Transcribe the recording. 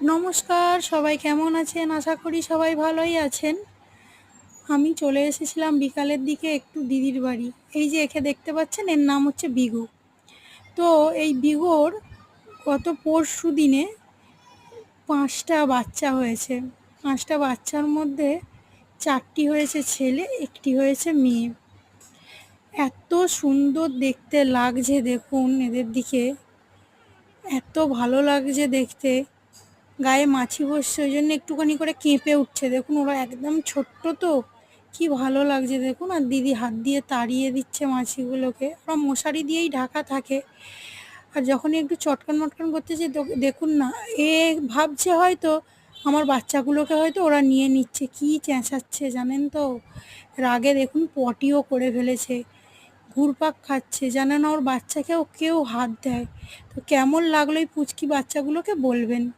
নমস্কার, সবাই কেমন আছেন? আশা করি সবাই ভালোই আছেন। আমি চলে এসেছিলাম বিকালের দিকে একটু দিদির বাড়ি। এই যে একে দেখতে পাচ্ছেন, এর নাম হচ্ছে বিগু তো এই বিগোর গত পরশু দিনে পাঁচটা বাচ্চা হয়েছে। পাঁচটা বাচ্চার মধ্যে চারটি হয়েছে ছেলে, একটি হয়েছে মেয়ে। এত সুন্দর দেখতে লাগছে, দেখুন এদের দিকে। এত ভালো লাগছে দেখতে। গায়ে মাছি বসছে, ওই জন্য একটুখানি করে কেঁপে উঠছে। দেখুন, ওরা একদম ছোট্ট তো। কি ভালো লাগছে, দেখুন। আর দিদি হাত দিয়ে তাড়িয়ে দিচ্ছে মাছিগুলোকে। ওরা মশারি দিয়েই ঢাকা থাকে। আর যখনই একটু চটকান মটকান করতেছে তো- দেখুন না, এ ভাবছে হয়তো আমার বাচ্চাগুলোকে হয়তো ওরা নিয়ে নিচ্ছে। কি চেঁচাচ্ছে, জানেন তো? রাগে দেখুন, পটিও করে ফেলেছে। ঘুরপাক খাচ্ছে। জানে না ওর বাচ্চাকেও কেউ হাত দেয়। তো কেমন লাগল এই পুচকি বাচ্চাগুলোকে বলবেন?